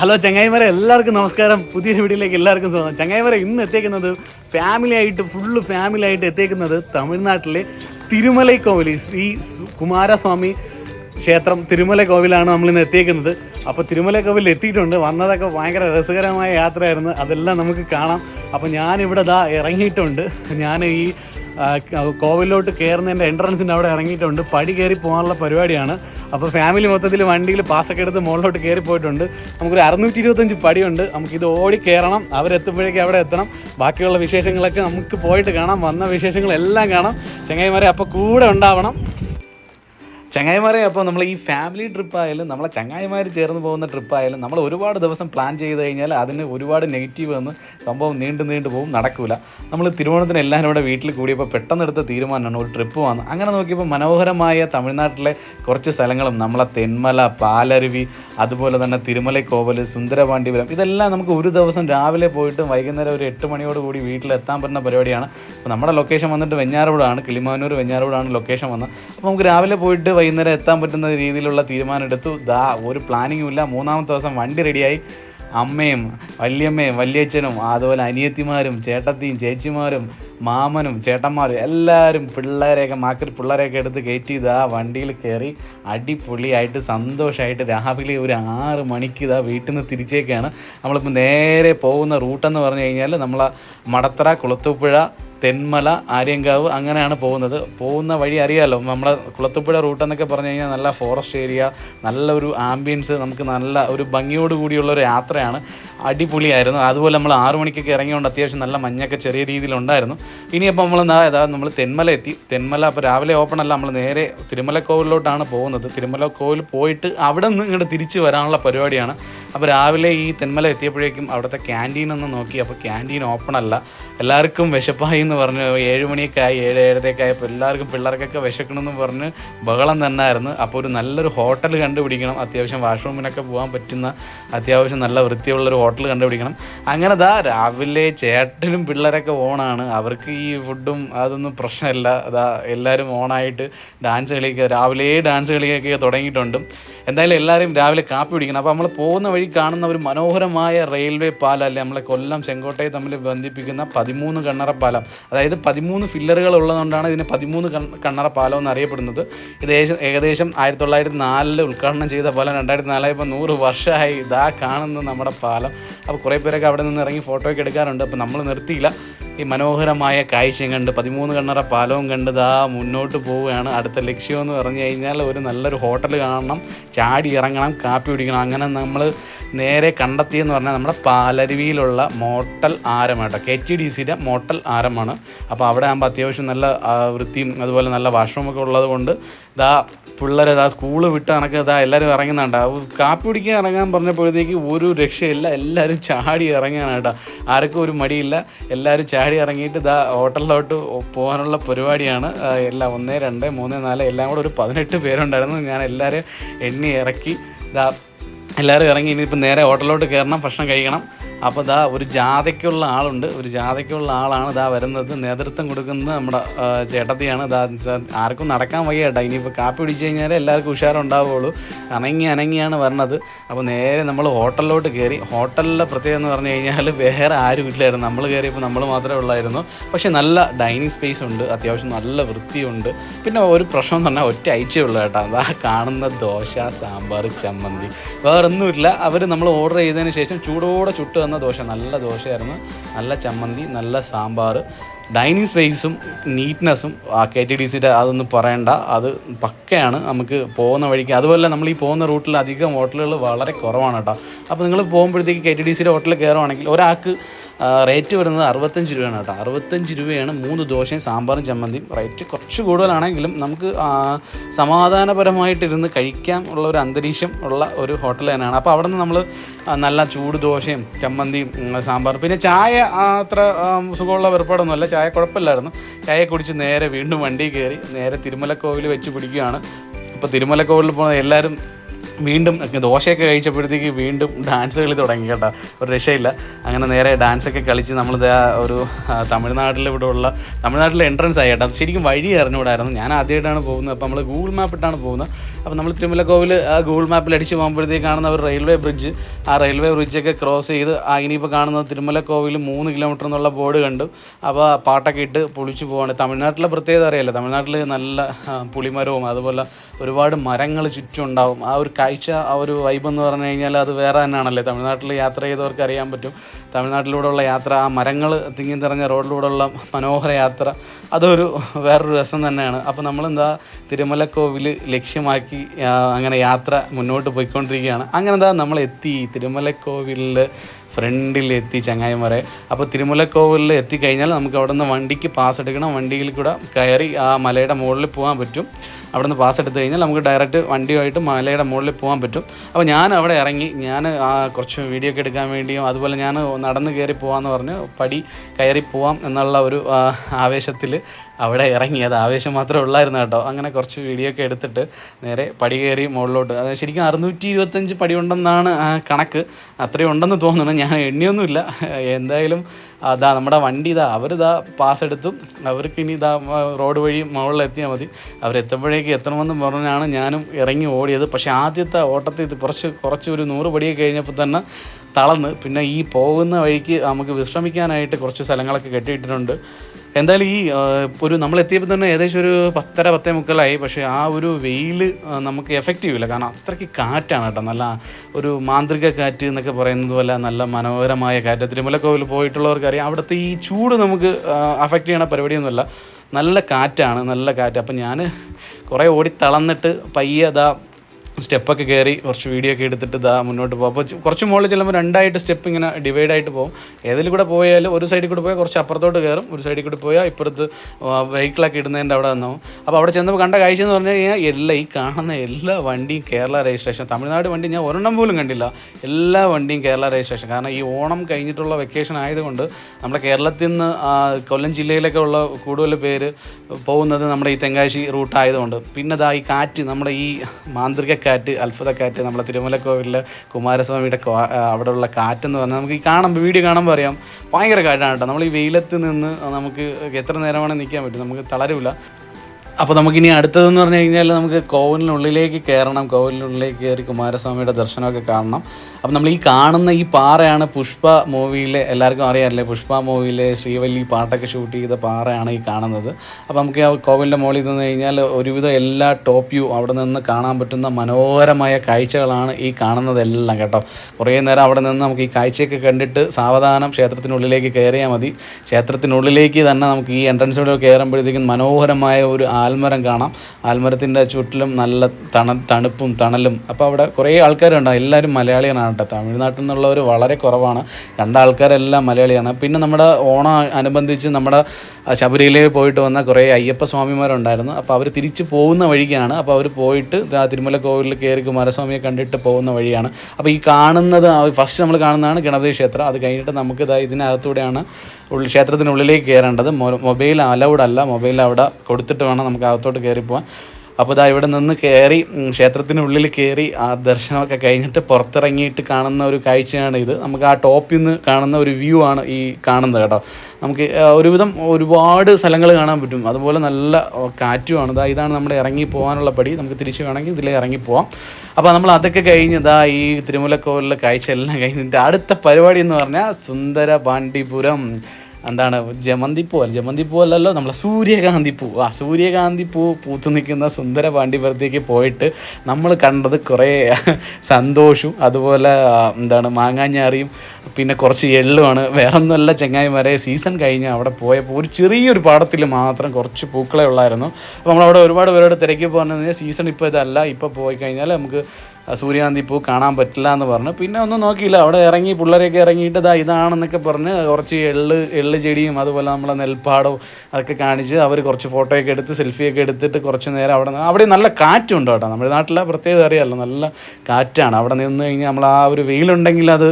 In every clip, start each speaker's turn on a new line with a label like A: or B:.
A: Hello ചങ്ങായിമാരെ എല്ലാവർക്കും നമസ്കാരം. പുതിയൊരു വീഡിയോയിലേക്ക് എല്ലാവർക്കും സ്വാഗതം. ചങ്ങായിമാരെ ഇന്ന് എത്തിക്കുന്നത് ഫാമിലി ആയിട്ട് ഫുള്ള് ഫാമിലി ആയിട്ട് എത്തിക്കുന്നത് തമിഴ്നാട്ടിലെ തിരുമലൈ കോവിൽ ശ്രീ കുമാരസ്വാമി ക്ഷേത്രം തിരുമല കോവിലാണ് നമ്മൾ ഇന്ന് അപ്പോൾ തിരുമല കോവിൽ എത്തിയിട്ടുണ്ട്. വന്നതൊക്കെ ഭയങ്കര രസകരമായ യാത്രയായിരുന്നു. അതെല്ലാം നമുക്ക് കാണാം. അപ്പോൾ ഞാനിവിടെ ദാ ഇറങ്ങിയിട്ടുണ്ട്. ഞാൻ ഈ കോവിലോട്ട് കയറുന്നതിന്റെ എൻട്രൻസിന്റെ അവിടെ ഇറങ്ങിയിട്ടുണ്ട്. പടി കയറി പോകാനുള്ള പരിപാടിയാണ്. അപ്പോൾ ഫാമിലി മൊത്തത്തിൽ വണ്ടിയിൽ പാസ്സൊക്കെ എടുത്ത് മുകളിലോട്ട് കയറി പോയിട്ടുണ്ട്. നമുക്കൊരു അറുന്നൂറ്റി ഇരുപത്തഞ്ച് പടിയുണ്ട് നമുക്കിത് ഓടി കയറണം അവരെത്തുമ്പോഴേക്കും അവിടെ എത്തണം. ബാക്കിയുള്ള വിശേഷങ്ങളൊക്കെ നമുക്ക് പോയിട്ട് കാണാം. വന്ന വിശേഷങ്ങളെല്ലാം കാണാം. ചങ്ങായിമാരെ അപ്പോൾ കൂടെ ഉണ്ടാവണം. ചങ്ങായിമാരെ അപ്പോൾ നമ്മൾ ഈ ഫാമിലി ട്രിപ്പ് ആയാലും നമ്മളെ ചങ്ങായിമാർ ചേർന്ന് പോകുന്ന ട്രിപ്പ് ആയാലും നമ്മൾ ഒരുപാട് ദിവസം പ്ലാൻ ചെയ്ത് കഴിഞ്ഞാൽ അതിന് ഒരുപാട് നെഗറ്റീവ് വന്ന് സംഭവം നീണ്ടു നീണ്ടു പോകും നടക്കില്ല നമ്മൾ തിരുവോണത്തിന് എല്ലാവരും കൂടെ വീട്ടിൽ കൂടിയപ്പോൾ പെട്ടെന്ന് എടുത്ത തീരുമാനമാണ് ഒരു ട്രിപ്പ് വന്ന്. അങ്ങനെ നോക്കിയപ്പോൾ മനോഹരമായ തമിഴ്നാട്ടിലെ കുറച്ച് സ്ഥലങ്ങളും നമ്മളെ തെന്മല പാലരുവി അതുപോലെ തന്നെ തിരുമല കോവൽ സുന്ദരപാണ്ഡിപുരം ഇതെല്ലാം നമുക്ക് ഒരു ദിവസം രാവിലെ പോയിട്ട് വൈകുന്നേരം ഒരു എട്ട് മണിയോട് കൂടി വീട്ടിലെത്താൻ പറ്റുന്ന പരിപാടിയാണ്. അപ്പോൾ നമ്മുടെ ലൊക്കേഷൻ വന്നിട്ട് വെഞ്ഞാറോടാണ് കിളിമാനൂർ വെഞ്ഞാറോടാണ് ലൊക്കേഷൻ വന്നത്. അപ്പോൾ നമുക്ക് രാവിലെ പോയിട്ട് വൈകുന്നേരം എത്താൻ പറ്റുന്ന രീതിയിലുള്ള തീരുമാനം എടുത്തു ദാ ഒരു പ്ലാനിങ്ങും ഇല്ല. മൂന്നാമത്തെ ദിവസം വണ്ടി റെഡിയായി അമ്മയും വല്യമ്മയും വല്യച്ഛനും അതുപോലെ അനിയത്തിമാരും ചേട്ടത്തിയും ചേച്ചിമാരും മാമനും ചേട്ടന്മാരും എല്ലാവരും പിള്ളേരെയൊക്കെ മാക്കി പിള്ളേരെയൊക്കെ എടുത്ത് കയറ്റി ഇതാ വണ്ടിയിൽ കയറി അടിപൊളിയായിട്ട് സന്തോഷമായിട്ട് രാവിലെ ഒരു ആറ് മണിക്ക് ഇതാ വീട്ടിൽ നിന്ന് തിരിച്ചേക്കാണ്. നമ്മളിപ്പോൾ നേരെ പോകുന്ന റൂട്ടെന്ന് പറഞ്ഞു കഴിഞ്ഞാൽ നമ്മളെ മടത്തറ കുളത്തൂപ്പുഴ തെന്മല ആര്യങ്കാവ് അങ്ങനെയാണ് പോകുന്നത്. പോകുന്ന വഴി അറിയാമല്ലോ നമ്മളെ കുളത്തുപ്പുഴ റൂട്ടെന്നൊക്കെ പറഞ്ഞു കഴിഞ്ഞാൽ നല്ല ഫോറസ്റ്റ് ഏരിയ നല്ലൊരു ആംബിയൻസ് നമുക്ക് നല്ല ഒരു ഭംഗിയോട് കൂടിയുള്ള ഒരു യാത്രയാണ്. അടിപൊളിയായിരുന്നു. അതുപോലെ നമ്മൾ ആറു മണിക്കൊക്കെ ഇറങ്ങിയോണ്ട് അത്യാവശ്യം നല്ല മഞ്ഞൊക്കെ ചെറിയ രീതിയിലുണ്ടായിരുന്നു. ഇനിയിപ്പോൾ നമ്മൾ ഇതാ നമ്മൾ തെന്മല എത്തി. തെന്മല അപ്പോൾ രാവിലെ ഓപ്പൺ അല്ല നമ്മൾ നേരെ തിരുമല കോവിലോട്ടാണ് പോകുന്നത്. തിരുമല കോവിൽ പോയിട്ട് അവിടെ നിന്ന് ഇങ്ങോട്ട് തിരിച്ചു വരാനുള്ള പരിപാടിയാണ്. അപ്പോൾ രാവിലെ ഈ തെന്മല എത്തിയപ്പോഴേക്കും അവിടുത്തെ ക്യാന്റീൻ ഒന്ന് നോക്കി. അപ്പോൾ ക്യാന്റീൻ ഓപ്പൺ അല്ല. എല്ലാവർക്കും വിശപ്പായി എന്ന് പറഞ്ഞ് ഏഴ് മണിയൊക്കെ ആയി ഏഴ് ഏഴരയൊക്കെ ആയപ്പോൾ എല്ലാവർക്കും പിള്ളേർക്കൊക്കെ വിശക്കണമെന്ന് പറഞ്ഞ് ബഹളം തന്നെയായിരുന്നു അപ്പോൾ ഒരു നല്ലൊരു ഹോട്ടൽ കണ്ടുപിടിക്കണം. അത്യാവശ്യം വാഷ്റൂമിനൊക്കെ പോകാൻ പറ്റുന്ന അത്യാവശ്യം നല്ല വൃത്തിയുള്ളൊരു ഹോട്ടൽ കണ്ടുപിടിക്കണം. അങ്ങനെ ദാ രാവിലെ ചേട്ടനും പിള്ളേരൊക്കെ ഓണാണ്. അവർക്ക് ഈ ഫുഡും അതൊന്നും പ്രശ്നമില്ല. അതാ എല്ലാവരും ഓണായിട്ട് ഡാൻസ് കളിക്കുക രാവിലെ ഡാൻസ് കളിക്കുകയൊക്കെ തുടങ്ങിയിട്ടുണ്ട്. എന്തായാലും എല്ലാവരും രാവിലെ കാപ്പി കുടിക്കണം. അപ്പോൾ നമ്മൾ പോകുന്ന വഴി കാണുന്ന ഒരു മനോഹരമായ റെയിൽവേ പാലം അല്ലെ? നമ്മളെ കൊല്ലം ചെങ്കോട്ടയെ തമ്മിൽ ബന്ധിപ്പിക്കുന്ന പതിമൂന്ന് കണ്ണറ പാലം. അതായത് പതിമൂന്ന് ഫില്ലറുകൾ ഉള്ളതുകൊണ്ടാണ് ഇതിന് പതിമൂന്ന് കണ്ണറ പാലം എന്നറിയപ്പെടുന്നത്. ഇത് ഏകദേശം ആയിരത്തി തൊള്ളായിരത്തി നാലിൽ ഉദ്ഘാടനം ചെയ്ത പാലം രണ്ടായിരത്തി നാലായപ്പോൾ നൂറ് വർഷമായി ഇതാ കാണുന്നത് നമ്മുടെ പാലം. അപ്പോൾ കുറേ പേരൊക്കെ അവിടെ നിന്ന് ഇറങ്ങി ഫോട്ടോ ഒക്കെ എടുക്കാറുണ്ട്. അപ്പോൾ നമ്മൾ നിർത്തിയില്ല. ഈ മനോഹരമായ കാഴ്ചയും കണ്ട് പതിമൂന്ന് കണ്ണറ പാലവും കണ്ട് ദാ മുന്നോട്ട് പോവുകയാണ്. അടുത്ത ലക്ഷ്യം എന്ന് പറഞ്ഞു കഴിഞ്ഞാൽ ഒരു നല്ലൊരു ഹോട്ടൽ കാണണം. ചാടി ഇറങ്ങണം കാപ്പി കുടിക്കണം. അങ്ങനെ നമ്മൾ നേരെ കണ്ടെത്തിയെന്ന് പറഞ്ഞാൽ നമ്മുടെ പാലരുവിയിലുള്ള മോട്ടൽ ആരമാണ് കെ ടി ഡി സിയുടെ മോട്ടൽ ആരമാണ്. അപ്പോൾ അവിടെ ആകുമ്പോൾ അത്യാവശ്യം നല്ല വൃത്തിയും അതുപോലെ നല്ല വാഷ്റൂമൊക്കെ ഉള്ളത് കൊണ്ട് ഇതാ പിള്ളേർ ഇതാ സ്കൂൾ വിട്ട് കണക്ക് ഇതാ എല്ലാവരും ഇറങ്ങുന്നുണ്ട്. കാപ്പി കുടിക്കാൻ ഇറങ്ങാൻ പറഞ്ഞപ്പോഴത്തേക്ക് ഒരു രക്ഷയില്ല. എല്ലാവരും ചാടി ഇറങ്ങാനാണ് കേട്ടോ. ആർക്കും ഒരു മടിയില്ല. എല്ലാവരും ചാടി ഇറങ്ങിയിട്ട് ഇതാ ഹോട്ടലിലോട്ട് പോകാനുള്ള പരിപാടിയാണ്. എല്ലാം ഒന്ന് രണ്ട് മൂന്ന് നാല് എല്ലാം കൂടെ ഒരു പതിനെട്ട് പേരുണ്ടായിരുന്നു. ഞാൻ എല്ലാവരെയും എണ്ണി ഇറക്കി. ഇതാ എല്ലാവരും ഇറങ്ങി ഇനിയിപ്പോൾ നേരെ ഹോട്ടലിലോട്ട് കയറണം ഭക്ഷണം കഴിക്കണം. അപ്പോൾ ദാ ഒരു ജാഥയ്ക്കുള്ള ആളുണ്ട്. ഒരു ജാഥയ്ക്കുള്ള ആളാണ് ദാ വരുന്നത്. നേതൃത്വം കൊടുക്കുന്നത് നമ്മുടെ ചേട്ടത്തിയാണ്. ദാ ആർക്കും നടക്കാൻ വയ്യ കേട്ടോ ഇനിയിപ്പോൾ കാപ്പി പിടിച്ച് കഴിഞ്ഞാൽ എല്ലാവർക്കും ഉഷാറുണ്ടാവുകയുള്ളൂ അനങ്ങി അനങ്ങിയാണ് വരണത്. അപ്പോൾ നേരെ നമ്മൾ ഹോട്ടലിലോട്ട് കയറി. ഹോട്ടലിലെ പ്രത്യേകത എന്ന് പറഞ്ഞു കഴിഞ്ഞാൽ വേറെ ആരും ഇല്ലായിരുന്നു നമ്മൾ കയറിയപ്പോൾ നമ്മൾ മാത്രമേ ഉള്ളായിരുന്നു. പക്ഷേ നല്ല ഡൈനിങ് സ്പേസ് ഉണ്ട്. അത്യാവശ്യം നല്ല വൃത്തിയുണ്ട്. പിന്നെ ഒരു പ്രശ്നം എന്ന് പറഞ്ഞാൽ ഒറ്റ ഐറ്റേ ഉള്ളൂ കേട്ടോ. അതാ കാണുന്ന ദോശ സാമ്പാർ ചമ്മന്തി. വേറൊന്നുമില്ല. അവർ നമ്മൾ ഓർഡർ ചെയ്തതിന് ശേഷം ചൂടോടെ ചുട്ട് തന്ന ദോശ നല്ല ദോശയായിരുന്നു. നല്ല ചമ്മന്തി നല്ല സാമ്പാർ. ഡൈനിങ് സ്പേസും നീറ്റ്നെസ്സും ആ കെ ടി ഡി സിയുടെ അതൊന്നും പറയണ്ട. അത് പക്കയാണ് നമുക്ക് പോകുന്ന വഴിക്ക്. അതുപോലെ നമ്മൾ ഈ പോകുന്ന റൂട്ടിൽ അധികം ഹോട്ടലുകൾ വളരെ കുറവാണ് കേട്ടോ. അപ്പോൾ നിങ്ങൾ പോകുമ്പോഴത്തേക്ക് കെ ടി ഡി സിയുടെ ഹോട്ടലിൽ കയറുവാണെങ്കിൽ ഒരാൾക്ക് റേറ്റ് വരുന്നത് അറുപത്തഞ്ച് രൂപയാണ് കേട്ടോ. അറുപത്തഞ്ച് രൂപയാണ് മൂന്ന് ദോശയും സാമ്പാറും ചമ്മന്തിയും. റേറ്റ് കുറച്ച് കൂടുതലാണെങ്കിലും നമുക്ക് സമാധാനപരമായിട്ടിരുന്ന് കഴിക്കാൻ ഉള്ള ഒരു അന്തരീക്ഷം ഉള്ള ഒരു ഹോട്ടൽ തന്നെയാണ്. അപ്പോൾ അവിടെ നിന്ന് നമ്മൾ നല്ല ചൂട് ദോശയും ചമ്മന്തിയും സാമ്പാറും. പിന്നെ ചായ അത്ര സുഖമുള്ള വെറുപ്പാടൊന്നുമല്ല ചായ കുഴപ്പമില്ലായിരുന്നു. ചായ കുടിച്ച് നേരെ വീണ്ടും വണ്ടി കയറി നേരെ തിരുമല തിരുമലക്കോവിൽ വെച്ച് പിടിക്കുകയാണ്. അപ്പോൾ തിരുമലക്കോവിലിൽ പോകുന്ന എല്ലാവരും വീണ്ടും ദോശയൊക്കെ കഴിച്ചപ്പോഴത്തേക്ക് വീണ്ടും ഡാൻസ് കളി തുടങ്ങി കേട്ടോ. ഒരു രക്ഷയില്ല. അങ്ങനെ നേരെ ഡാൻസൊക്കെ കളിച്ച് നമ്മൾ ഒരു തമിഴ്നാട്ടിൽ ഇവിടെ ഉള്ള തമിഴ്നാട്ടിലെ എൻട്രൻസ് ആയി കേട്ടോ. ശരിക്കും വഴി അറിഞ്ഞുകൂടായിരുന്നു. ഞാൻ ആദ്യമായിട്ടാണ് പോകുന്നത്. അപ്പോൾ നമ്മൾ ഗൂഗിൾ മാപ്പ് ഇട്ടാണ് പോകുന്നത്. അപ്പോൾ നമ്മൾ തിരുമലക്കോവിൽ ഗൂഗിൾ മാപ്പിൽ അടിച്ച് പോകുമ്പോഴത്തേക്ക് കാണുന്ന ഒരു റെയിൽവേ ബ്രിഡ്ജ് ആ റെയിൽവേ ബ്രിഡ്ജൊക്കെ ക്രോസ് ചെയ്ത് ഇനിയിപ്പോൾ കാണുന്നത് തിരുമലക്കോവിൽ മൂന്ന് കിലോമീറ്റർ എന്നുള്ള ബോർഡ് കണ്ടു. അപ്പോൾ പാട്ടൊക്കെ ഇട്ട് പൊളിച്ചു പോവാണ്. തമിഴ്നാട്ടിലെ പ്രത്യേകത അറിയാലോ? തമിഴ്നാട്ടിൽ നല്ല പുളിമരവും അതുപോലെ ഒരുപാട് മരങ്ങൾ ചുറ്റും ഉണ്ടാവും. ആ ഒരു കാഴ്ച ആ ഒരു വൈബ് എന്ന് പറഞ്ഞു കഴിഞ്ഞാൽ അത് വേറെ തന്നെയാണല്ലേ? തമിഴ്നാട്ടിൽ യാത്ര ചെയ്തവർക്ക് അറിയാൻ പറ്റും. തമിഴ്നാട്ടിലൂടെയുള്ള യാത്ര ആ മരങ്ങൾ തിങ്ങി നിറഞ്ഞ റോഡിലൂടെയുള്ള മനോഹര യാത്ര അതൊരു വേറൊരു രസം തന്നെയാണ്. അപ്പോൾ നമ്മളെന്താ തിരുമലക്കോവിൽ ലക്ഷ്യമാക്കി അങ്ങനെ യാത്ര മുന്നോട്ട് പോയിക്കൊണ്ടിരിക്കുകയാണ്. അങ്ങനെ എന്താ നമ്മൾ എത്തി തിരുമലക്കോവിലിൽ ഫ്രണ്ടിൽ എത്തി ചങ്ങായിമാരെ. അപ്പോൾ തിരുമലക്കോവിലിൽ എത്തിക്കഴിഞ്ഞാൽ നമുക്ക് അവിടെ നിന്ന് വണ്ടിക്ക് പാസ് എടുക്കണം. വണ്ടിയിൽ കൂടെ കയറി ആ മലയുടെ മുകളിൽ പോകാൻ പറ്റും. അവിടെ നിന്ന് പാസ് എടുത്തു കഴിഞ്ഞാൽ നമുക്ക് ഡയറക്റ്റ് വണ്ടിയുമായിട്ട് മലയുടെ മുകളിൽ പോകാൻ പറ്റും. അപ്പോൾ ഞാൻ അവിടെ ഇറങ്ങി. ഞാൻ ആ കുറച്ച് വീഡിയോ ഒക്കെ എടുക്കാൻ വേണ്ടിയും അതുപോലെ ഞാൻ നടന്ന് കയറി പോകാമെന്ന് പറഞ്ഞ് പടി കയറി പോവാം എന്നുള്ള ഒരു ആവേശത്തിൽ അവിടെ ഇറങ്ങി അത് ആവേശം മാത്രമേ ഉള്ളായിരുന്നു കേട്ടോ. അങ്ങനെ കുറച്ച് വീഡിയോ ഒക്കെ എടുത്തിട്ട് നേരെ പടി കയറി മുകളിലോട്ട്. അത് ശരിക്കും അറുന്നൂറ്റി ഇരുപത്തഞ്ച് പടി ഉണ്ടെന്നാണ് കണക്ക്. അത്രയും ഉണ്ടെന്ന് തോന്നുന്നു. ഞാൻ എണ്ണിയൊന്നുമില്ല. എന്തായാലും അതാ നമ്മുടെ വണ്ടി ഇതാ അവരിതാ പാസ് എടുത്തു അവർക്ക് ഇനി ഇതാ റോഡ് വഴി മുകളിൽ എത്തിയാൽ മതി. അവരെത്തുമ്പോഴേക്ക് എത്തണമെന്ന് പറഞ്ഞാണ് ഞാനും ഇറങ്ങി ഓടിയത്. പക്ഷേ ആദ്യത്തെ ഓട്ടത്തിൽ ഇത് കുറച്ച് കുറച്ച് ഒരു നൂറ് പടിയൊക്കെ കഴിഞ്ഞപ്പോൾ തന്നെ തളർന്ന്. പിന്നെ ഈ പോകുന്ന വഴിക്ക് നമുക്ക് വിശ്രമിക്കാനായിട്ട് കുറച്ച് സ്ഥലങ്ങളൊക്കെ കെട്ടിയിട്ടിട്ടുണ്ട്. എന്തായാലും ഈ ഒരു നമ്മൾ എത്തിയപ്പോൾ തന്നെ ഏകദേശം ഒരു പത്തര പത്തേ മുക്കാലായി. പക്ഷേ ആ ഒരു വെയിൽ നമുക്ക് എഫക്റ്റീവ് ഇല്ല കാരണം അത്രയ്ക്ക് കാറ്റാണ് കേട്ടോ. നല്ല ഒരു മാന്ത്രിക കാറ്റ് എന്നൊക്കെ പറയുന്നത് പോലെ നല്ല മനോഹരമായ കാറ്റ് തിരുമലക്കോവിൽ പോയിട്ടുള്ളവർക്കറിയാം. അവിടുത്തെ ഈ ചൂട് നമുക്ക് അഫക്റ്റ് ചെയ്യണ പരിപാടിയൊന്നുമല്ല. നല്ല കാറ്റാണ് നല്ല കാറ്റ്. അപ്പം ഞാൻ കുറേ ഓടി തളന്നിട്ട് പയ്യെ സ്റ്റെപ്പൊക്കെ കയറി കുറച്ച് വീഡിയോ ഒക്കെ എടുത്തിട്ട് ഇതാ മുന്നോട്ട് പോകും അപ്പോൾ കുറച്ച് മുകളിൽ ചെല്ലുമ്പോൾ രണ്ടായിട്ട് സ്റ്റെപ്പ് ഇങ്ങനെ ഡിവൈഡ് ആയിട്ട് പോകും ഏതിൽ കൂടെ പോയാലും ഒരു സൈഡിൽ കൂടെ പോയാൽ കുറച്ച് അപ്പുറത്തോട്ട് കയറും. ഒരു സൈഡിൽ കൂടെ പോയാൽ ഇപ്പുറത്ത് വെഹിക്കിളൊക്കെ ഇടുന്നതിന്റെ അവിടെ നിന്നാവും. അപ്പോൾ അവിടെ ചെന്നപ്പോൾ കണ്ട കാഴ്ച എന്ന് പറഞ്ഞു കഴിഞ്ഞാൽ എല്ലാ ഈ കാണുന്ന എല്ലാ വണ്ടിയും കേരള രജിസ്ട്രേഷൻ തമിഴ്നാട് വണ്ടി ഞാൻ ഒരെണ്ണം പോലും കണ്ടില്ല. എല്ലാ വണ്ടിയും കേരള രജിസ്ട്രേഷൻ കാരണം ഈ ഓണം കഴിഞ്ഞിട്ടുള്ള വെക്കേഷൻ ആയതുകൊണ്ട് നമ്മുടെ കേരളത്തിൽ നിന്ന് കൊല്ലം ജില്ലയിലൊക്കെ ഉള്ള കൂടുതൽ പേര് പോകുന്നത് നമ്മുടെ ഈ തെങ്കാശി റൂട്ടായതുകൊണ്ട് പിന്നെ ദാ ഈ കാറ്റ് നമ്മുടെ ഈ മാന്ത്രിക കാറ്റ് അത്ഭുത കാറ്റ് നമ്മളെ തിരുമലക്കോവിലെ കുമാരസ്വാമിയുടെ അവിടെയുള്ള കാറ്റ് അവിടെയുള്ള കാറ്റെന്ന് പറഞ്ഞാൽ നമുക്ക് ഈ കാണുമ്പോൾ വീഡിയോ കാണുമ്പോൾ അറിയാം. ഭയങ്കര കാറ്റാണ് കേട്ടോ. നമ്മൾ ഈ വെയിലത്ത് നിന്ന് നമുക്ക് എത്ര നേരമാണ് നിൽക്കാൻ പറ്റും? നമുക്ക് തളരില്ല അപ്പോൾ നമുക്കിനി അടുത്തതെന്ന് പറഞ്ഞു കഴിഞ്ഞാൽ നമുക്ക് കോവിലിനുള്ളിലേക്ക് കയറണം കോവിലിനുള്ളിലേക്ക് കയറി കുമാരസ്വാമിയുടെ ദർശനമൊക്കെ കാണണം. അപ്പോൾ നമ്മൾ ഈ കാണുന്ന ഈ പാറയാണ് പുഷ്പ മൂവിയിലെ എല്ലാവർക്കും അറിയാമല്ലേ പുഷ്പ മൂവിയിലെ ശ്രീവല്ലി പാട്ടൊക്കെ ഷൂട്ട് ചെയ്ത പാറയാണ് ഈ കാണുന്നത്. അപ്പോൾ നമുക്ക് ആ കോവിലിന്റെ മുകളിൽ നിന്ന് കഴിഞ്ഞാൽ ഒരുവിധം എല്ലാ ടോപ്പ് വ്യൂ അവിടെ നിന്ന് കാണാൻ പറ്റുന്ന മനോഹരമായ കാഴ്ചകളാണ് ഈ കാണുന്നതെല്ലാം കേട്ടോ. കുറേ നേരം അവിടെ നിന്ന് നമുക്ക് ഈ കാഴ്ചയൊക്കെ കണ്ടിട്ട് സാവധാനം ക്ഷേത്രത്തിനുള്ളിലേക്ക് കയറിയാൽ മതി. ക്ഷേത്രത്തിനുള്ളിലേക്ക് തന്നെ നമുക്ക് ഈ എൻട്രൻസിലൂടെ കയറുമ്പോഴത്തേക്കും മനോഹരമായ ഒരു ആൽമരം കാണാം. ആൽമരത്തിന്റെ ചുറ്റിലും നല്ല തണ തണുപ്പും തണലും. അപ്പോൾ അവിടെ കുറേ ആൾക്കാരുണ്ടാകും എല്ലാവരും മലയാളികളാണ് കേട്ടോ. തമിഴ്നാട്ടിൽ നിന്നുള്ളവർ വളരെ കുറവാണ്. രണ്ടാൾക്കാരെല്ലാം മലയാളിയാണ് പിന്നെ നമ്മുടെ ഓണം അനുബന്ധിച്ച് നമ്മുടെ ശബരിമലയിൽ പോയിട്ട് വന്ന കുറേ അയ്യപ്പ സ്വാമിമാരുണ്ടായിരുന്നു. അപ്പോൾ അവർ തിരിച്ച് പോകുന്ന വഴിക്കാണ്. അപ്പോൾ അവർ പോയിട്ട് തിരുമല കോവിലിൽ കയറി കുമാരസ്വാമിയെ കണ്ടിട്ട് പോകുന്ന വഴിയാണ്. അപ്പോൾ ഈ കാണുന്നത് ഫസ്റ്റ് നമ്മൾ കാണുന്നതാണ് ഗണപതി ക്ഷേത്രം. അത് കഴിഞ്ഞിട്ട് നമുക്ക് ഇതാ ഇതിനകത്തൂടെയാണ് ക്ഷേത്രത്തിനുള്ളിലേക്ക് കയറേണ്ടത്. മൊബൈൽ അലൗഡ് അല്ല. മൊബൈൽ അവിടെ കൊടുത്തിട്ട് വേണം നമുക്ക് അകത്തോട്ട് കയറി പോവാം. അപ്പോൾ ഇതാ ഇവിടെ നിന്ന് കയറി ക്ഷേത്രത്തിനുള്ളിൽ കയറി ആ ദർശനമൊക്കെ കഴിഞ്ഞിട്ട് പുറത്തിറങ്ങിയിട്ട് കാണുന്ന ഒരു കാഴ്ചയാണ് ഇത്. നമുക്ക് ആ ടോപ്പിൽ നിന്ന് കാണുന്ന ഒരു വ്യൂ ആണ് ഈ കാണുന്നത് കേട്ടോ. നമുക്ക് ഒരുവിധം ഒരുപാട് സ്ഥലങ്ങൾ കാണാൻ പറ്റും. അതുപോലെ നല്ല കാറ്റുമാണ് ഇതാ ഇതാണ് നമ്മുടെ ഇറങ്ങി പോകാനുള്ള പടി. നമുക്ക് തിരിച്ച് വേണമെങ്കിൽ ഇതിലേ ഇറങ്ങി പോവാം. അപ്പോൾ നമ്മൾ അതൊക്കെ കഴിഞ്ഞ് ഇതാ ഈ തിരുമലക്കോവിലെ കാഴ്ച എല്ലാം കഴിഞ്ഞിട്ട് അടുത്ത പരിപാടി എന്ന് പറഞ്ഞാൽ സുന്ദര പാണ്ഡിപുരം എന്താണ് ജമന്തി പൂ അല്ല ജമന്തി പൂ അല്ലല്ലോ നമ്മളെ സൂര്യകാന്തി പൂ ആ സൂര്യകാന്തി പൂ പൂത്തു നിൽക്കുന്ന സുന്ദര പാണ്ഡിപുരത്തേക്ക് പോയിട്ട് നമ്മൾ കണ്ടത് കുറേ സന്തോഷവും അതുപോലെ എന്താണ് മാങ്ങാഞ്ഞാറിയും പിന്നെ കുറച്ച് എള്ളുമാണ്. വേറെ ഒന്നുമല്ല ചങ്ങായിമാരെ സീസൺ കഴിഞ്ഞ് അവിടെ പോയപ്പോൾ ഒരു ചെറിയൊരു പാടത്തിൽ മാത്രം കുറച്ച് പൂക്കളെ ഉള്ളായിരുന്നു. അപ്പോൾ നമ്മളവിടെ ഒരുപാട് പേരോട് തിരക്കി പോകുന്നത് സീസൺ ഇപ്പോൾ ഇതല്ല ഇപ്പോൾ പോയി കഴിഞ്ഞാൽ നമുക്ക് സൂര്യകാന്തി പൂ കാണാൻ പറ്റില്ല എന്ന് പറഞ്ഞു. പിന്നെ ഒന്നും നോക്കിയില്ല. അവിടെ ഇറങ്ങി പിള്ളേരെയൊക്കെ ഇറങ്ങിയിട്ട് ഇതാ ഇതാണെന്നൊക്കെ പറഞ്ഞ് കുറച്ച് എള്ള് എള്ള് ചെടിയും അതുപോലെ നമ്മളെ നെൽപ്പാടവും അതൊക്കെ കാണിച്ച് അവർ കുറച്ച് ഫോട്ടോയൊക്കെ എടുത്ത് സെൽഫിയൊക്കെ എടുത്തിട്ട് കുറച്ച് നേരം അവിടെ അവിടെ നല്ല കാറ്റുണ്ട് കേട്ടോ. നമ്മുടെ നാട്ടിലെ പ്രത്യേകത അറിയാമല്ലോ നല്ല കാറ്റാണ്. അവിടെ നിന്ന് കഴിഞ്ഞാൽ നമ്മൾ ആ ഒരു വെയിലുണ്ടെങ്കിൽ അത്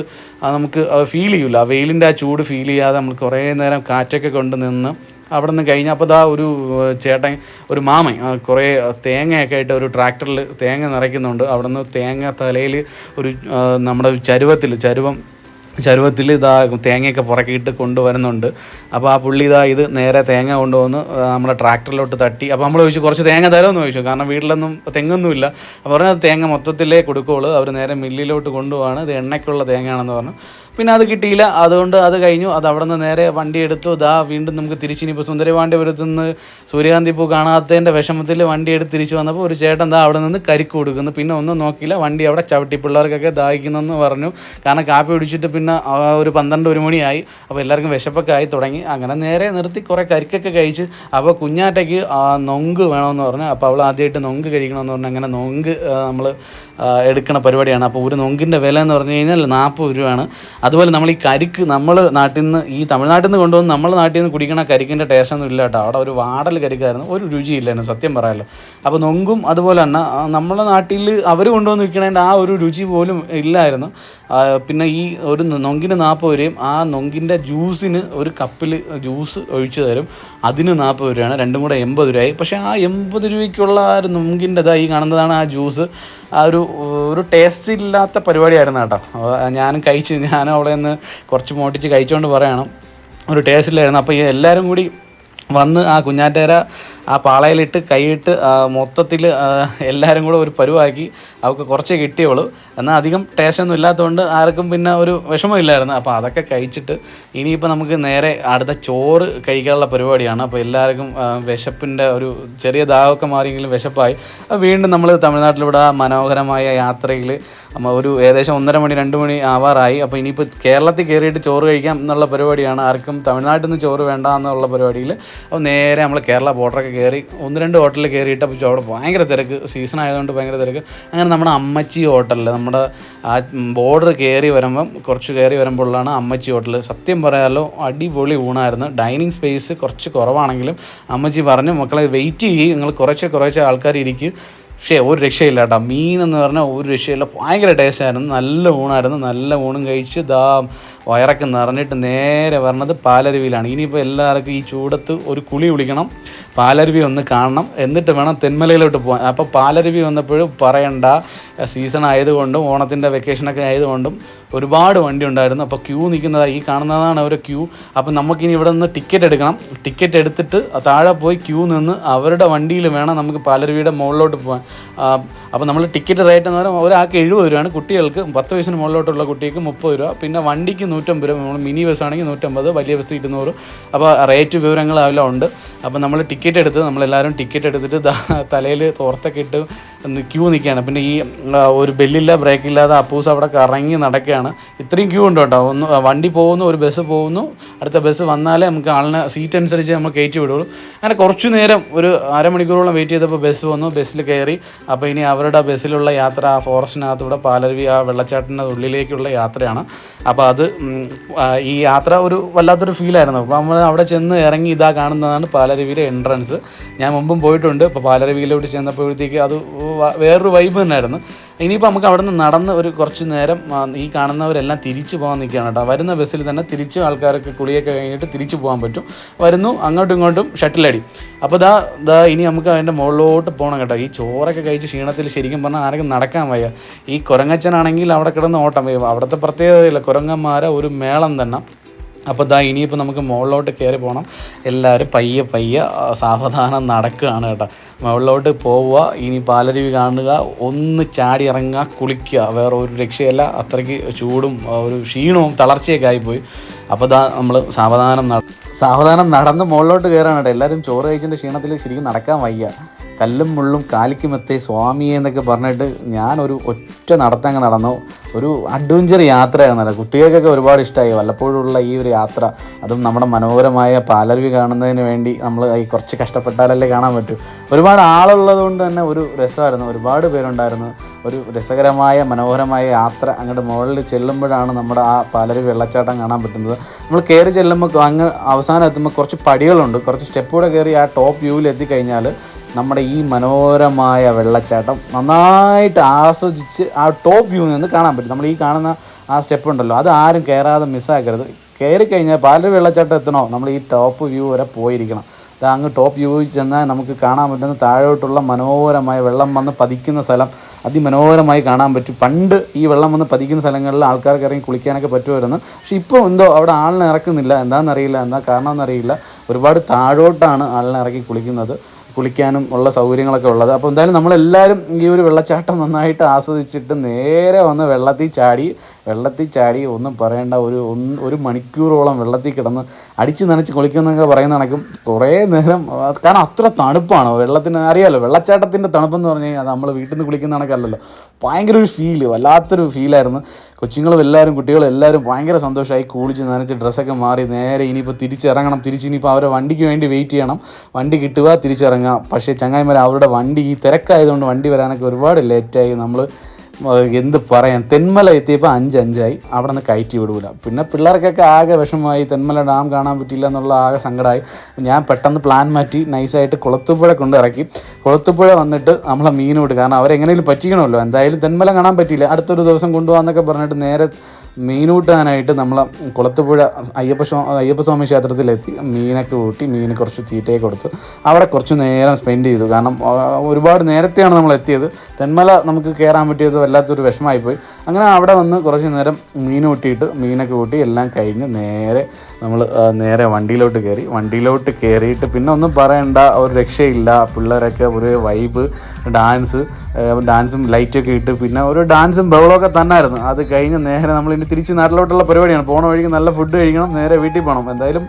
A: നമുക്ക് ഫീൽ ചെയ്യില്ല ആ വെയിലിന്റെ ആ ചൂട് ഫീൽ ചെയ്യാതെ നമ്മൾ കുറേ നേരം കാറ്റൊക്കെ കൊണ്ട് നിന്ന് അവിടെ നിന്ന് കഴിഞ്ഞ് അപ്പോൾ ദാ ഒരു ചേട്ടൻ ഒരു മാമൻ കുറേ തേങ്ങയൊക്കെ ആയിട്ട് ഒരു ട്രാക്ടറിൽ തേങ്ങ നിറയ്ക്കുന്നുണ്ട്. അവിടെ നിന്ന് തേങ്ങ തലയിൽ ഒരു നമ്മുടെ ചരുവത്തിൽ ചരുവം ചരുവത്തിൽ ഇതാ തേങ്ങയൊക്കെ പുറക്കിയിട്ട് കൊണ്ടുവരുന്നുണ്ട്. അപ്പോൾ ആ പുള്ളി ഇതാ ഇത് നേരെ തേങ്ങ കൊണ്ടുവന്ന് നമ്മുടെ ട്രാക്ടറിലോട്ട് തട്ടി. അപ്പോൾ നമ്മൾ ചോദിച്ചു കുറച്ച് തേങ്ങ തരുമെന്ന് ചോദിച്ചു. കാരണം വീട്ടിലൊന്നും തെങ്ങൊന്നുമില്ല. അപ്പോൾ പറഞ്ഞത് തേങ്ങ മൊത്തത്തിലേ കൊടുക്കുകയുള്ളൂ അവർ നേരെ മില്ലിലോട്ട് കൊണ്ടുപോവാണ്. ഇത് എണ്ണയ്ക്കുള്ള തേങ്ങയാണെന്ന് പറഞ്ഞു. പിന്നെ അത് കിട്ടിയില്ല. അതുകൊണ്ട് അത് കഴിഞ്ഞു. അത് അവിടെ നിന്ന് നേരെ വണ്ടി എടുത്തു. ഇതാ വീണ്ടും നമുക്ക് തിരിച്ചിനിപ്പോൾ സുന്ദരവാണ്ടിപുരത്ത് നിന്ന് സൂര്യകാന്തി പൂ കാണാത്തതിന്റെ വിഷമത്തിൽ വണ്ടി എടുത്ത് തിരിച്ചു വന്നപ്പോൾ ഒരു ചേട്ടൻ ദാ അവിടെ നിന്ന് കരിക്ക് കൊടുക്കുന്നു. പിന്നെ ഒന്നും നോക്കിയില്ല. വണ്ടി അവിടെ ചവിട്ടി പിള്ളേർക്കൊക്കെ ദാഹിക്കുന്നെന്ന് പറഞ്ഞു. കാരണം കാപ്പി കുടിച്ചിട്ട് പിന്നെ ആ ഒരു പന്ത്രണ്ട് ഒരു മണിയായി. അപ്പോൾ എല്ലാവർക്കും വിശപ്പൊക്കെ ആയി തുടങ്ങി. അങ്ങനെ നേരെ നിർത്തി കുറേ കരിക്കൊക്കെ കഴിച്ച് അപ്പോൾ കുഞ്ഞാറ്റയ്ക്ക് ആ നൊങ്ക് വേണമെന്ന് പറഞ്ഞു അപ്പോൾ അവൾ ആദ്യമായിട്ട് നൊങ്ക് കഴിക്കണമെന്ന് പറഞ്ഞു അങ്ങനെ നൊങ്ക് നമ്മൾ എടുക്കണ പരിപാടിയാണ്. അപ്പോൾ ഒരു നൊങ്കിന്റെ വില എന്ന് പറഞ്ഞു കഴിഞ്ഞാൽ നാൽപ്പത് രൂപയാണ്. അതുപോലെ നമ്മൾ ഈ കരിക്ക് നമ്മൾ നാട്ടിൽ നിന്ന് ഈ തമിഴ്നാട്ടിൽ നിന്ന് കൊണ്ടുവന്ന് നമ്മൾ നാട്ടിൽ നിന്ന് കുടിക്കണ കരിക്കിന്റെ ടേസ്റ്റ് ഒന്നും ഇല്ല കേട്ടോ. അവിടെ ഒരു വാടൽ കരിക്കായിരുന്നു. ഒരു രുചിയില്ലായിരുന്നു സത്യം പറയാമല്ലോ അപ്പോൾ നൊങ്കും അതുപോലെ തന്നെ നമ്മളെ നാട്ടിൽ അവർ കൊണ്ടുവന്ന് വിൽക്കണേന്റെ ആ ഒരു രുചി പോലും ഇല്ലായിരുന്നു. പിന്നെ ഈ ഒരു നൊങ്കിന് നാൽപ്പത് രൂപയും ആ നൊങ്കിന്റെ ജ്യൂസിന് ഒരു കപ്പിൽ ജ്യൂസ് ഒഴിച്ചു തരും. അതിന് നാൽപ്പത് രൂപയാണ്. രണ്ടും കൂടെ എൺപത് രൂപയായി. പക്ഷേ ആ എൺപത് രൂപയ്ക്കുള്ള ആ ഒരു നൊങ്കിന്റെ ഇതായി കാണുന്നതാണ് ആ ജ്യൂസ്. ആ ഒരു ഒരു ടേസ്റ്റ് ഇല്ലാത്ത പരിപാടിയായിരുന്നു കേട്ടോ. ഞാനും കഴിച്ച് ഞാനും അവിടെ നിന്ന് കുറച്ച് മോട്ടിച്ച് കഴിച്ചുകൊണ്ട് പറയണം. ഒരു ടേസ്റ്റ് ഇല്ലായിരുന്നു. അപ്പോൾ എല്ലാവരും കൂടി വന്ന് ആ കുഞ്ഞാറ്റേര ആ പാളയിലിട്ട് കൈയിട്ട് മൊത്തത്തിൽ എല്ലാവരും കൂടെ ഒരു പരുവാക്കി അവൾക്ക് കുറച്ച് കിട്ടിയുള്ളൂ. എന്നാൽ അധികം ടേസ്റ്റൊന്നും ഇല്ലാത്തതുകൊണ്ട് ആർക്കും പിന്നെ ഒരു വിഷമമില്ലായിരുന്നു അപ്പോൾ അതൊക്കെ കഴിച്ചിട്ട് ഇനിയിപ്പോൾ നമുക്ക് നേരെ അടുത്ത ചോറ് കഴിക്കാനുള്ള പരിപാടിയാണ്. അപ്പോൾ എല്ലാവർക്കും വിശപ്പിന്റെ ഒരു ചെറിയ ദാഹമൊക്കെ മാറിയെങ്കിലും വിശപ്പായി. വീണ്ടും നമ്മൾ തമിഴ്നാട്ടിലൂടെ മനോഹരമായ യാത്രയിൽ ഒരു ഏകദേശം ഒന്നര മണി രണ്ട് മണി ആവാറായി. അപ്പോൾ ഇനിയിപ്പോൾ കേരളത്തിൽ കയറിയിട്ട് ചോറ് കഴിക്കാം എന്നുള്ള പരിപാടിയാണ്. ആർക്കും തമിഴ്നാട്ടിൽ നിന്ന് ചോറ് വേണ്ട എന്നുള്ള പരിപാടിയിൽ അപ്പോൾ നേരെ നമ്മൾ കേരള ബോർഡറൊക്കെ കയറി ഒന്ന് രണ്ട് ഹോട്ടലിൽ കയറിയിട്ട് അപ്പോൾ അവിടെ ഭയങ്കര തിരക്ക്. സീസൺ ആയതുകൊണ്ട് ഭയങ്കര തിരക്ക്. അങ്ങനെ നമ്മുടെ അമ്മച്ചി ഹോട്ടലിൽ നമ്മുടെ ആ ബോർഡർ കയറി വരുമ്പം കുറച്ച് കയറി വരുമ്പോഴാണ് അമ്മച്ചി ഹോട്ടൽ സത്യം പറയാമല്ലോ അടിപൊളി ഊണായിരുന്നു. ഡൈനിങ് സ്പേസ് കുറച്ച് കുറവാണെങ്കിലും അമ്മച്ചി പറഞ്ഞു മക്കളെ വെയിറ്റ് ചെയ്യും. നിങ്ങൾ കുറച്ച് കുറച്ച് ആൾക്കാർ ഇരിക്കും. പക്ഷേ ഒരു രക്ഷയില്ല കേട്ടോ. മീൻ എന്ന് പറഞ്ഞാൽ ഒരു രക്ഷയില്ല. ഭയങ്കര ടേസ്റ്റ് ആയിരുന്നു. നല്ല ഊണായിരുന്നു. നല്ല ഊണും കഴിച്ച് ദാ വയറൊക്കെ നിറഞ്ഞിട്ട് നേരെ വരണത് പാലരുവിയിലാണ്. ഇനിയിപ്പോൾ എല്ലാവർക്കും ഈ ചൂടത്ത് ഒരു കുളി വിളിക്കണം. പാലരുവി ഒന്ന് കാണണം. എന്നിട്ട് വേണം തെന്മലയിലോട്ട് പോകാൻ അപ്പോൾ പാലരുവി വന്നപ്പോഴും പറയണ്ട. സീസൺ ആയതുകൊണ്ടും ഓണത്തിന്റെ വെക്കേഷനൊക്കെ ആയതുകൊണ്ടും ഒരുപാട് വണ്ടി ഉണ്ടായിരുന്നു. അപ്പോൾ ക്യൂ നിൽക്കുന്നതാണ് ഈ കാണുന്നതാണ് അവരുടെ ക്യൂ. അപ്പോൾ നമുക്കിനി ഇവിടെ നിന്ന് ടിക്കറ്റ് എടുക്കണം. ടിക്കറ്റ് എടുത്തിട്ട് താഴെ പോയി ക്യൂ നിന്ന് അവരുടെ വണ്ടിയിൽ വേണം നമുക്ക് പാലരുവിയുടെ മുകളിലോട്ട് പോകാൻ അപ്പോൾ നമ്മൾ ടിക്കറ്റ് റേറ്റ് എന്ന് പറയുമ്പോൾ ഒരാൾക്ക് എഴുപത് രൂപയാണ്. കുട്ടികൾക്ക് പത്ത് വയസ്സിന് മുകളിലോട്ടുള്ള കുട്ടിക്ക് മുപ്പത് രൂപ. പിന്നെ വണ്ടിക്ക് നൂറ്റമ്പത് രൂപ. നമ്മൾ മിനി ബസ് ആണെങ്കിൽ നൂറ്റമ്പത് വലിയ ബസ് ഇരുന്നൂറ്. അപ്പോൾ റേറ്റ് വിവരങ്ങൾ എല്ലാം ഉണ്ട്. അപ്പോൾ നമ്മൾ ടിക്കറ്റ് എടുത്ത് നമ്മളെല്ലാവരും ടിക്കറ്റ് എടുത്തിട്ട് തലയിൽ തോർത്തൊക്കെ ഇട്ട് ക്യൂ നിൽക്കുകയാണ്. പിന്നെ ഈ ഒരു ബെല്ലില്ല ബ്രേക്കില്ലാതെ അപ്പൂസ് അവിടെ കറങ്ങി നടക്കുകയാണ്. ഇത്രയും ക്യൂ ഉണ്ട് കേട്ടോ. ഒന്ന് വണ്ടി പോകുന്നു ഒരു ബസ് പോകുന്നു. അടുത്ത ബസ് വന്നാലേ നമുക്ക് ആളിനെ സീറ്റ് അനുസരിച്ച് നമ്മൾ കയറ്റി വിടുള്ളൂ. അങ്ങനെ കുറച്ചു നേരം ഒരു അരമണിക്കൂറോളം വെയിറ്റ് ചെയ്തപ്പോൾ ബസ് വന്നു ബസ്സിൽ കയറി. അപ്പോൾ ഇനി അവരുടെ ബസ്സിലുള്ള യാത്ര ആ ഫോറസ്റ്റിനകത്തൂടെ പാലരുവി ആ വെള്ളച്ചാട്ടിന്റെ ഉള്ളിലേക്കുള്ള യാത്രയാണ്. അപ്പോൾ അത് ഈ യാത്ര ഒരു വല്ലാത്തൊരു ഫീലായിരുന്നു അപ്പോൾ നമ്മൾ അവിടെ ചെന്ന് ഇറങ്ങി ഇതാ കാണുന്നതാണ് പാലരുവിയിലെ എൻട്രൻസ് ഞാൻ മുമ്പും പോയിട്ടുണ്ട്. ഇപ്പോൾ പാലരുവിയിലോട്ട് ചെന്നപ്പോഴത്തേക്ക് അത് വേറൊരു വൈബ് തന്നെയായിരുന്നു. ഇനിയിപ്പോൾ നമുക്ക് അവിടെ നിന്ന് നടന്ന് ഒരു കുറച്ച് നേരം ഈ കാണുന്നവരെല്ലാം തിരിച്ചു പോകാൻ നിൽക്കുകയാണ് കേട്ടോ. വരുന്ന ബസ്സിൽ തന്നെ തിരിച്ച് ആൾക്കാരൊക്കെ കുളിയൊക്കെ കഴിഞ്ഞിട്ട് തിരിച്ചു പോകാൻ പറ്റും. വരുന്നു അങ്ങോട്ടും ഇങ്ങോട്ടും ഷട്ടിലടി. അപ്പോൾ ദാ ദാ ഇനി നമുക്ക് അതിന്റെ മുകളിലോട്ട് പോകണം കേട്ടോ. ഈ ചോറൊക്കെ കഴിച്ച് ക്ഷീണത്തിൽ ശരിക്കും പറഞ്ഞാൽ ആരെങ്കിലും നടക്കാൻ വയ്യ. ഈ കുരങ്ങച്ചനാണെങ്കിൽ അവിടെ കിടന്ന് ഓട്ടം അവിടുത്തെ പ്രത്യേകതയില്ല. കുരങ്ങന്മാരെ ഒരു മേളം തന്നെ. അപ്പോൾ ദാ ഇനിയിപ്പോൾ നമുക്ക് മുകളിലോട്ട് കയറി പോകണം എല്ലാവരും പയ്യെ പയ്യെ സാവധാനം നടക്കുകയാണ് കേട്ടോ. മുകളിലോട്ട് പോവുക ഇനി പാലരുവി കാണുക ഒന്ന് ചാടി ഇറങ്ങുക കുളിക്കുക. വേറെ ഒരു രക്ഷയല്ല. അത്രയ്ക്ക് ചൂടും ഒരു ക്ഷീണവും തളർച്ചയൊക്കെ ആയിപ്പോയി. അപ്പോൾ ദാ നമ്മൾ സാവധാനം നട സാവധാനം നടന്ന് മുകളിലോട്ട് കയറാണ് കേട്ടോ. എല്ലാവരും ചോറ് കഴിച്ചതിന്റെ ക്ഷീണത്തിൽ ശരിക്കും നടക്കാൻ വയ്യ. കല്ലും മുള്ളും കാലിക്കുമെത്തേ സ്വാമിയെ എന്നൊക്കെ പറഞ്ഞിട്ട് ഞാനൊരു ഒറ്റ നടത്തങ്ങ് നടന്നു. ഒരു അഡ്വഞ്ചർ യാത്രയായിരുന്നല്ലോ. കുട്ടികൾക്കൊക്കെ ഒരുപാട് ഇഷ്ടമായി വല്ലപ്പോഴുള്ള ഈ ഒരു യാത്ര അതും നമ്മുടെ മനോഹരമായ പാലരുവി കാണുന്നതിന് വേണ്ടി നമ്മൾ ഈ കുറച്ച് കഷ്ടപ്പെട്ടാലല്ലേ കാണാൻ പറ്റൂ. ഒരുപാട് ആളുള്ളത് കൊണ്ട് തന്നെ ഒരു രസമായിരുന്നു. ഒരുപാട് പേരുണ്ടായിരുന്നു. ഒരു രസകരമായ മനോഹരമായ യാത്ര അങ്ങോട്ട് മുകളിൽ ചെല്ലുമ്പോഴാണ് നമ്മുടെ ആ പാലരുവി വെള്ളച്ചാട്ടം കാണാൻ പറ്റുന്നത്. നമ്മൾ കയറി ചെല്ലുമ്പോൾ അങ്ങ് അവസാനം എത്തുമ്പോൾ കുറച്ച് പടികളുണ്ട്. കുറച്ച് സ്റ്റെപ്പ് കൂടെ കയറി ആ ടോപ്പ് വ്യൂവിൽ എത്തിക്കഴിഞ്ഞാൽ നമ്മുടെ ഈ മനോഹരമായ വെള്ളച്ചാട്ടം നന്നായിട്ട് ആസ്വദിച്ച് ആ ടോപ്പ് വ്യൂ നിന്ന് കാണാൻ പറ്റും. നമ്മൾ ഈ കാണുന്ന ആ സ്റ്റെപ്പ് ഉണ്ടല്ലോ അത് ആരും കയറാതെ മിസ്സാക്കരുത്
B: കയറി കഴിഞ്ഞാൽ പാലൊരു വെള്ളച്ചാട്ടം എത്തണോ? നമ്മൾ ഈ ടോപ്പ് വ്യൂ വരെ പോയിരിക്കണം. അത് അങ്ങ് ടോപ്പ് വ്യൂ ചെന്നാൽ നമുക്ക് കാണാൻ പറ്റുന്ന താഴോട്ടുള്ള മനോഹരമായ വെള്ളം വന്ന് പതിക്കുന്ന സ്ഥലം അതിമനോഹരമായി കാണാൻ പറ്റും. പണ്ട് ഈ വെള്ളം വന്ന് പതിക്കുന്ന സ്ഥലങ്ങളിൽ ആൾക്കാർക്ക് ഇറങ്ങി കുളിക്കാനൊക്കെ പറ്റുമായിരുന്നു. പക്ഷേ ഇപ്പോൾ എന്തോ അവിടെ ആളിനെ ഇറക്കുന്നില്ല എന്താണെന്നറിയില്ല. എന്താ കാരണമെന്നറിയില്ല. ഒരുപാട് താഴോട്ടാണ് ആളിനെ ഇറക്കി കുളിക്കുന്നത്. കുളിക്കാനും ഉള്ള സൗകര്യങ്ങളൊക്കെ ഉള്ളത്. അപ്പോൾ എന്തായാലും നമ്മളെല്ലാവരും ഈ ഒരു വെള്ളച്ചാട്ടം നന്നായിട്ട് ആസ്വദിച്ചിട്ട് നേരെ വന്ന് വെള്ളത്തിൽ ചാടി വെള്ളത്തിൽ ചാടി ഒന്നും പറയേണ്ട ഒരു ഒരു മണിക്കൂറോളം വെള്ളത്തിൽ കിടന്ന് അടിച്ച് നനച്ച് കുളിക്കുന്നൊക്കെ പറയുന്ന കണക്കും കുറേ നേരം കാരണം അത്ര തണുപ്പാണ്. വെള്ളത്തിന് അറിയാമല്ലോ വെള്ളച്ചാട്ടത്തിന്റെ തണുപ്പെന്ന് പറഞ്ഞു കഴിഞ്ഞാൽ നമ്മൾ വീട്ടിൽ നിന്ന് കുളിക്കുന്ന കണക്കല്ലല്ലോ. ഭയങ്കര ഒരു ഫീൽ വല്ലാത്തൊരു ഫീലായിരുന്നു കൊച്ചുങ്ങളും എല്ലാവരും കുട്ടികളും എല്ലാവരും ഭയങ്കര സന്തോഷമായി കുളിച്ച് നനച്ച് ഡ്രസ്സൊക്കെ മാറി നേരെ ഇനിയിപ്പോൾ തിരിച്ചിറങ്ങണം. തിരിച്ച് ഇനിയിപ്പോൾ അവരെ വണ്ടിക്ക് വേണ്ടി വെയിറ്റ് ചെയ്യണം. വണ്ടി കിട്ടുക തിരിച്ചിറങ്ങുക. പക്ഷേ ചങ്ങായിമാർ അവരുടെ വണ്ടി ഈ തിരക്കായതുകൊണ്ട് വണ്ടി വരാനൊക്കെ ഒരുപാട് ലേറ്റായി. നമ്മൾ എന്ത് പറയാൻ തെന്മല എത്തിയപ്പോൾ അഞ്ച് അഞ്ചായി. അവിടെ നിന്ന് കയറ്റി വിടൂല. പിന്നെ പിള്ളേർക്കൊക്കെ ആകെ വിഷമമായി. തെന്മല ഡാം കാണാൻ പറ്റില്ല എന്നുള്ള ആകെ സങ്കടമായി. ഞാൻ പെട്ടെന്ന് പ്ലാൻ മാറ്റി നൈസായിട്ട് കുളത്തുപുഴ കൊണ്ടിറക്കി കുളത്തുപുഴ വന്നിട്ട് നമ്മളെ മീൻ വിട്ട് കാരണം അവരെങ്ങനെയും പറ്റിക്കണമല്ലോ. എന്തായാലും തെന്മല കാണാൻ പറ്റിയില്ല. അടുത്തൊരു ദിവസം കൊണ്ടുപോകാന്നൊക്കെ പറഞ്ഞിട്ട് നേരെ മീൻ കൂട്ടാനായിട്ട് നമ്മൾ കുളത്തുപുഴ അയ്യപ്പ സ്വാ അയ്യപ്പസ്വാമി ക്ഷേത്രത്തിലെത്തി മീനൊക്കെ കൂട്ടി മീന് കുറച്ച് തീറ്റയൊക്കെ കൊടുത്ത് അവിടെ കുറച്ച് നേരം സ്പെൻഡ് ചെയ്തു. കാരണം ഒരുപാട് നേരത്തെയാണ് നമ്മൾ എത്തിയത്. തെന്മല നമുക്ക് കയറാൻ പറ്റിയത് വല്ലാത്തൊരു വിഷമമായിപ്പോയി. അങ്ങനെ അവിടെ വന്ന് കുറച്ച് നേരം മീൻ കൂട്ടിയിട്ട് മീനൊക്കെ കൂട്ടി എല്ലാം കഴിഞ്ഞ് നേരെ നമ്മൾ നേരെ വണ്ടിയിലോട്ട് കയറി വണ്ടിയിലോട്ട് കയറിയിട്ട് പിന്നെ ഒന്നും പറയണ്ട ഒരു രക്ഷയില്ല. പിള്ളേരൊക്കെ ഒരു വൈബ് ഡാൻസ് ഡാൻസും ലൈറ്റൊക്കെ ഇട്ട് പിന്നെ ഒരു ഡാൻസും ബഹളമൊക്കെ തന്നായിരുന്നു. അത് കഴിഞ്ഞ് നേരെ നമ്മൾ ഇനി തിരിച്ച് നാട്ടിലോട്ടുള്ള പരിപാടിയാണ്. പോണ വഴിക്ക് നല്ല ഫുഡ് കഴിക്കണം നേരെ വീട്ടിൽ പോകണം എന്തായാലും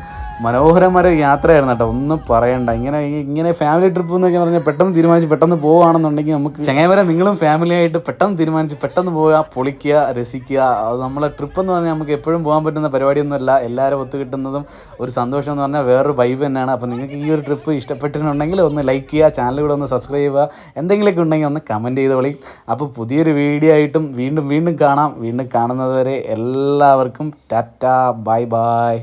B: മനോഹരമായ യാത്രയായിരുന്നു കേട്ടോ. ഒന്നും പറയണ്ട. ഇങ്ങനെ ഇങ്ങനെ ഫാമിലി ട്രിപ്പ് എന്നൊക്കെ പറഞ്ഞാൽ പെട്ടെന്ന് തീരുമാനിച്ച് പെട്ടെന്ന് പോവുകയാണെന്നുണ്ടെങ്കിൽ നമുക്ക് ചങ്ങായിവരെ നിങ്ങളും ഫാമിലി ആയിട്ട് പെട്ടെന്ന് തീരുമാനിച്ച് പെട്ടെന്ന് പോവുക പൊളിക്കുക രസിക്കുക. അത് നമ്മളെ ട്രിപ്പ് എന്ന് പറഞ്ഞാൽ നമുക്ക് എപ്പോഴും പോകാൻ പറ്റുന്ന പരിപാടിയൊന്നുമല്ല. എല്ലാവരും ഒത്തു കിട്ടുന്നതും ഒരു സന്തോഷം എന്ന് പറഞ്ഞാൽ വേറൊരു വൈബ് തന്നെയാണ്. അപ്പോൾ നിങ്ങൾക്ക് ഈ ഒരു ട്രിപ്പ് ഇഷ്ടപ്പെട്ടിട്ടുണ്ടെങ്കിൽ ഒന്ന് ലൈക്ക് ചെയ്യുക ചാനൽ കൂടെ ഒന്ന് സബ്സ്ക്രൈബ് ചെയ്യുക. എന്തെങ്കിലുമൊക്കെ ഉണ്ടെങ്കിൽ ഒന്ന് കമന്റ് ചെയ്തോളി അപ്പോൾ പുതിയൊരു വീഡിയോ ആയിട്ടും വീണ്ടും വീണ്ടും കാണാം. വീണ്ടും കാണുന്നതുവരെ എല്ലാവർക്കും ടാറ്റ ബൈ ബൈ